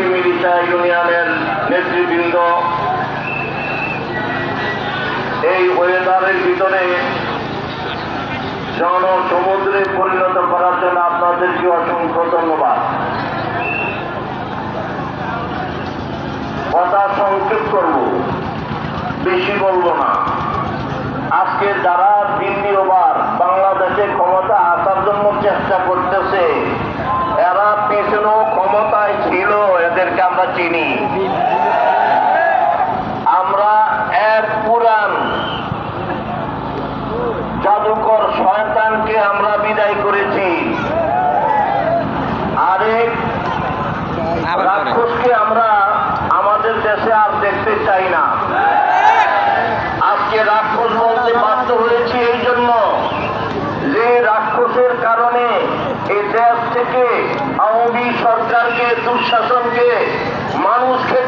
শিমিরিচা ইউনিয়নের নেতৃবৃন্দ, এই ওয়েদারের ভিতরে জন সমুদ্রে পরিণত করার জন্য আপনাদেরকে অসংখ্য ধন্যবাদ। কথা সংক্ষেপ করব, বেশি বলব না। আজকে যারা দ্বিতীয়বার বাংলাদেশে ক্ষমতা আসার জন্য চেষ্টা করতেছে, এরা এদেরকে আমরা চিনি। আমরা এক পুরাণ জাদুকর শয়তানকে আমরা বিদায় করেছি। আরেক রাক্ষসকে আমরা আমাদের দেশে আর দেখতে চাই না। আজকে রাক্ষস বলতে বাধ্য হয়েছি এই জন্য যে রাক্ষসের কারণে এই দেশ থেকে আওয়ামী সরকারকে দুঃশাসনকে মানুষকে